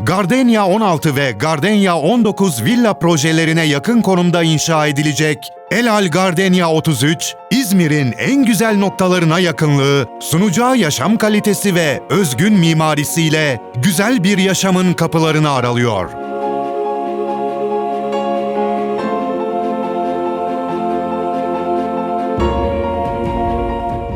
Gardenia 16 ve Gardenia 19 villa projelerine yakın konumda inşa edilecek Elal Gardenia 33, İzmir'in en güzel noktalarına yakınlığı, sunacağı yaşam kalitesi ve özgün mimarisiyle güzel bir yaşamın kapılarını aralıyor.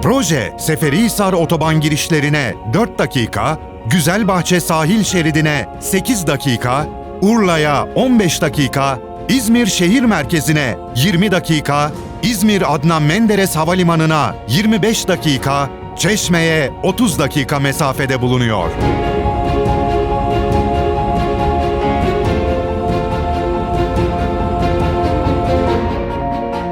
Proje, Seferihisar otoban girişlerine 4 dakika, Güzelbahçe sahil şeridine 8 dakika, Urla'ya 15 dakika, İzmir şehir merkezine 20 dakika, İzmir Adnan Menderes Havalimanı'na 25 dakika, Çeşme'ye 30 dakika mesafede bulunuyor.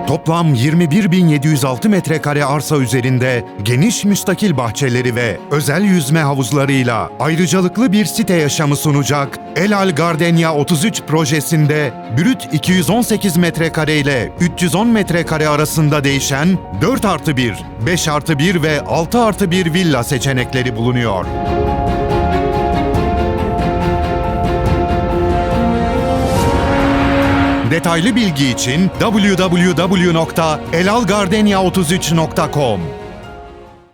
Toplam 21.706 metrekare arsa üzerinde geniş müstakil bahçeleri ve özel yüzme havuzlarıyla ayrıcalıklı bir site yaşamı sunacak Elal Gardenia 33 projesinde brüt 218 metrekare ile 310 metrekare arasında değişen 4 artı 1, 5 artı 1 ve 6 artı 1 villa seçenekleri bulunuyor. Detaylı bilgi için www.elalgardenia33.com